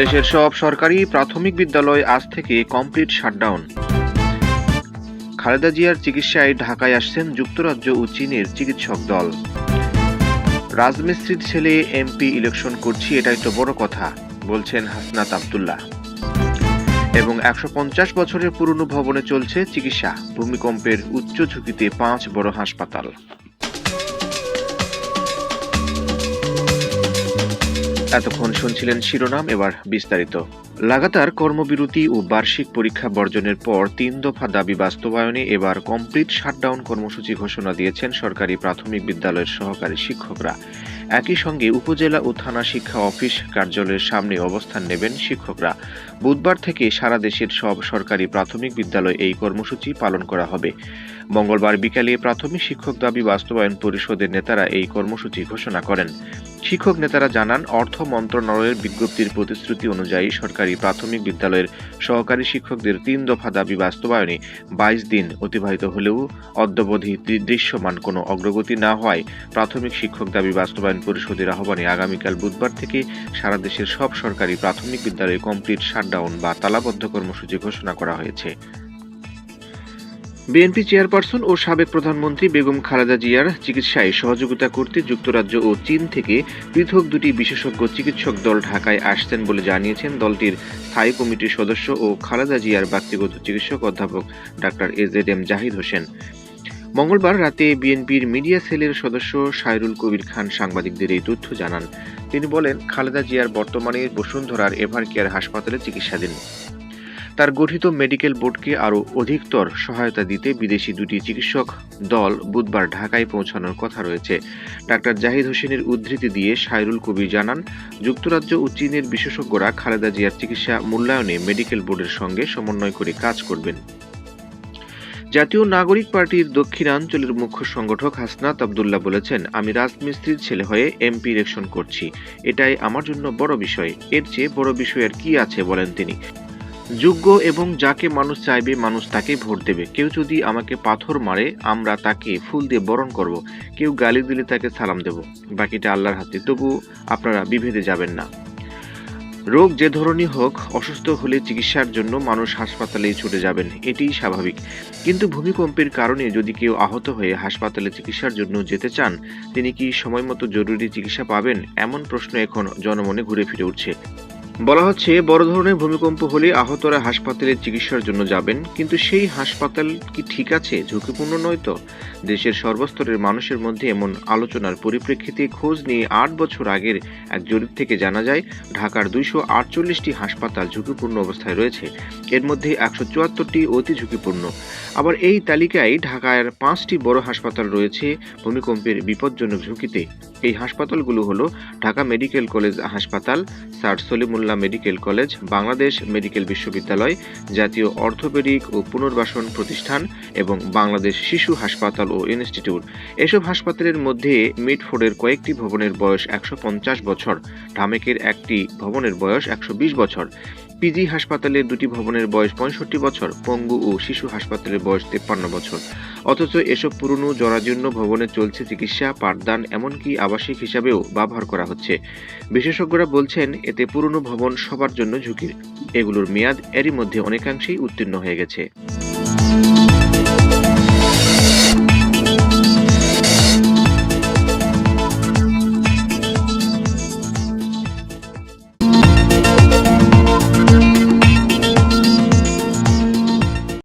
দেশের সব সরকারি প্রাথমিক বিদ্যালয় আজ থেকে কমপ্লিট শাটডাউন খালেদা জিয়ার চিকিৎসায় ঢাকায় আসছেন যুক্তরাজ্য ও চীনের চিকিৎসক দল। রাজমিস্ত্রির ছেলে এমপি ইলেকশন করছি, এটাই তো বড় কথা, বলছেন হাসনাত আবদুল্লাহ। এবং একশো পঞ্চাশ বছরের পুরনো ভবনে চলছে চিকিৎসা, ভূমিকম্পের উচ্চ ঝুঁকিতে পাঁচ বড় হাসপাতাল। এতক্ষণ শুনছিলেন শিরোনাম, এবার বিস্তারিত। লাগাতার কর্মবিরতি ও বার্ষিক পরীক্ষা বর্জনের পর তিন দফা দাবি বাস্তবায়নে এবার কমপ্লিট শাটডাউন কর্মসূচি ঘোষণা দিয়েছেন সরকারি প্রাথমিক বিদ্যালয়ের সহকারী শিক্ষকরা। একই সঙ্গে উপজেলা ও থানা শিক্ষা অফিস কার্যালয়ের সামনে অবস্থান নেবেন শিক্ষকরা। বুধবার থেকে সারা দেশের সব সরকারি প্রাথমিক বিদ্যালয়ে এই কর্মসূচি পালন করা হবে। মঙ্গলবার বিকালে প্রাথমিক শিক্ষক দাবি বাস্তবায়ন পরিষদের নেতারা এই কর্মসূচি ঘোষণা করেন। শিক্ষক নেতারা জানান, অর্থ মন্ত্রণালয়ের বিজ্ঞপ্তির প্রতিশ্রুতি অনুযায়ী সরকারি প্রাথমিক বিদ্যালয়ের সহকারী শিক্ষকদের তিন দফা দাবি বাস্তবায়নে বাইশ দিন অতিবাহিত হলেও অদ্যবধি দৃশ্যমান কোনো অগ্রগতি না হওয়ায় প্রাথমিক শিক্ষক দাবি বাস্তবায়ন পরিষদের আহ্বানে আগামীকাল বুধবার থেকে সারা দেশের সব সরকারি প্রাথমিক বিদ্যালয়ে কমপ্লিট শাটডাউন বা তালাবদ্ধ কর্মসূচি ঘোষণা করা হয়েছে। বিএনপি চেয়ারপারসন ও সাবেক প্রধানমন্ত্রী বেগম খালেদা জিয়ার চিকিৎসায় সহযোগিতা করতে যুক্তরাজ্য ও চীন থেকে পৃথক দুটি বিশেষজ্ঞ চিকিৎসক দল ঢাকায় আসছেন বলে জানিয়েছেন দলটির স্থায়ী কমিটির সদস্য ও খালেদা জিয়ার ব্যক্তিগত চিকিৎসক অধ্যাপক doctor A Z M Zahid Hossain. মঙ্গলবার রাতে বিএনপির মিডিয়া সেলের সদস্য সাইরুল কবির খান সাংবাদিকদের এই তথ্য জানান। তিনি বলেন, খালেদা জিয়ার বর্তমানে বসুন্ধরার এভার কেয়ার হাসপাতালে চিকিৎসাধীন। তার গঠিত মেডিকেল বোর্ডকে আরও অধিকতর সহায়তা দিতে বিদেশি দুটি চিকিৎসক দল বুধবার ঢাকায় পৌঁছানোর কথা রয়েছে। ডাক্তার জাহিদ হোসেনের উদ্ধৃতি দিয়ে সাইরুল কবির জানান, যুক্তরাজ্য ও চীনের বিশেষজ্ঞরা খালেদা জিয়ার চিকিৎসা মূল্যায়নে মেডিকেল বোর্ডের সঙ্গে সমন্বয় করে কাজ করবেন। জাতীয় নাগরিক পার্টির দক্ষিণাঞ্চলের মুখ্য সংগঠক হাসনাত আবদুল্লাহ বলেছেন, আমি রাজমিস্ত্রির ছেলে হয়ে এমপি ইলেকশন করছি। এটাই আমার জন্য বড় বিষয়। এর চেয়ে বড় বিষয় আর কি আছে? বলেন তিনি। যোগ্য এবং যাকে মানুষ চাইবে, মানুষ তাকে ভোট দেবে। কেউ যদি আমাকে পাথর মারে, আমরা তাকে ফুল দিয়ে বরণ করব। কেউ গালি দিলে তাকে সালাম দেব। বাকিটা আল্লাহর হাতে। তবু আপনারা বিভেদে যাবেন না। রোগ যে ধরনই হোক, অসুস্থ হলে চিকিৎসার জন্য মানুষ হাসপাতালেই ছুটে যাবেন। এটিই স্বাভাবিক। কিন্তু ভূমিকম্পের কারণে যদি কেউ আহত হয়ে হাসপাতালে চিকিৎসার জন্য যেতে চান, তিনি কি সময়মতো জরুরি চিকিৎসা পাবেন? এমন প্রশ্ন এখন জনমনে ঘুরে ফিরে উঠছে। বলা হচ্ছে, বড় ধরনের ভূমিকম্প হলে আহতরা হাসপাতালে চিকিৎসার জন্য যাবেন, কিন্তু সেই হাসপাতাল কি ঠিক আছে, ঝুঁকিপূর্ণ নয় তো? দেশের সর্বস্তরের মানুষের মধ্যে এমন আলোচনার পরিপ্রেক্ষিতে খোঁজ নিয়ে আট বছর আগের এক জরিপ থেকে জানা যায়, ঢাকার দুইশো আটচল্লিশটি হাসপাতাল ঝুঁকিপূর্ণ অবস্থায় রয়েছে, এর মধ্যে একশো চুয়াত্তরটি অতি ঝুঁকিপূর্ণ। আবার এই তালিকায় ঢাকার পাঁচটি বড় হাসপাতাল রয়েছে, ভূমিকম্পের বিপজ্জনক ঝুঁকিতে। এই হাসপাতালগুলো হলো ঢাকা মেডিকেল কলেজ হাসপাতাল, sir Salimullah medical college, Bangladesh medical বিশ্ববিদ্যালয় জাতীয় অর্থোপেডিক ও পুনর্বাসন প্রতিষ্ঠান এবং বাংলাদেশ শিশু হাসপাতাল ও ইনস্টিটিউট। এসব হাসপাতালের মধ্যে মিডফোর্ডের কয়েকটি ভবনের বয়স একশো পঞ্চাশ বছর, ঢামেকের একটি ভবনের বয়স একশো বিশ বছর। পিজি হাসপাতালের দুটি ভবনের বয়স পঁয়ষট্টি বছর, পঙ্গু ও শিশু হাসপাতালের বয়স তেপ্পান্ন বছর। অথচ এসব পুরনো জরাজীর্ণ ভবনে চলছে চিকিৎসা, পাঠদান, এমনকি আবাসিক হিসাবেও ব্যবহার করা হচ্ছে। বিশেষজ্ঞরা বলছেন, এতে পুরনো ভবন সবার জন্য ঝুঁকির। এগুলোর মেয়াদ এরই মধ্যে অনেকাংশেই উত্তীর্ণ হয়ে গেছে।